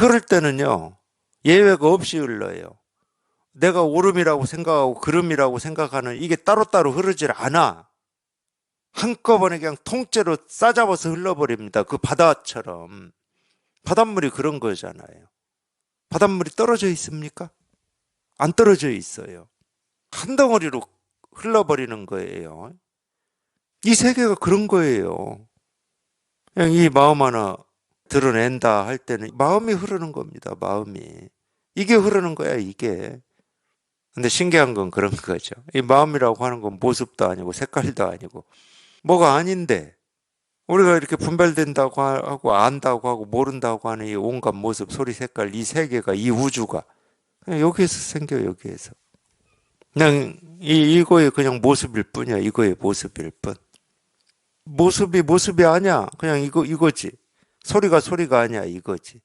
그럴 때는요, 예외가 없이 흘러요. 내가 오름이라고 생각하고 그름이라고 생각하는 이게 따로따로 흐르질 않아. 한꺼번에 그냥 통째로 싸잡아서 흘러버립니다. 그 바다처럼. 바닷물이 그런 거잖아요. 바닷물이 떨어져 있습니까? 안 떨어져 있어요. 한 덩어리로 흘러버리는 거예요. 이 세계가 그런 거예요. 그냥 이 마음 하나 드러낸다 할 때는 마음이 흐르는 겁니다. 마음이. 이게 흐르는 거야, 이게. 근데 신기한 건 그런 거죠. 이 마음이라고 하는 건 모습도 아니고 색깔도 아니고 뭐가 아닌데 우리가 이렇게 분별된다고 하고 안다고 하고 모른다고 하는 이 온갖 모습, 소리, 색깔, 이 세계가 이 우주가 여기에서 생겨 여기에서 그냥 이 이거의 그냥 모습일 뿐이야. 이거의 모습일 뿐. 모습이 모습이 아니야. 그냥 이거 이거지. 소리가 소리가 아니야. 이거지.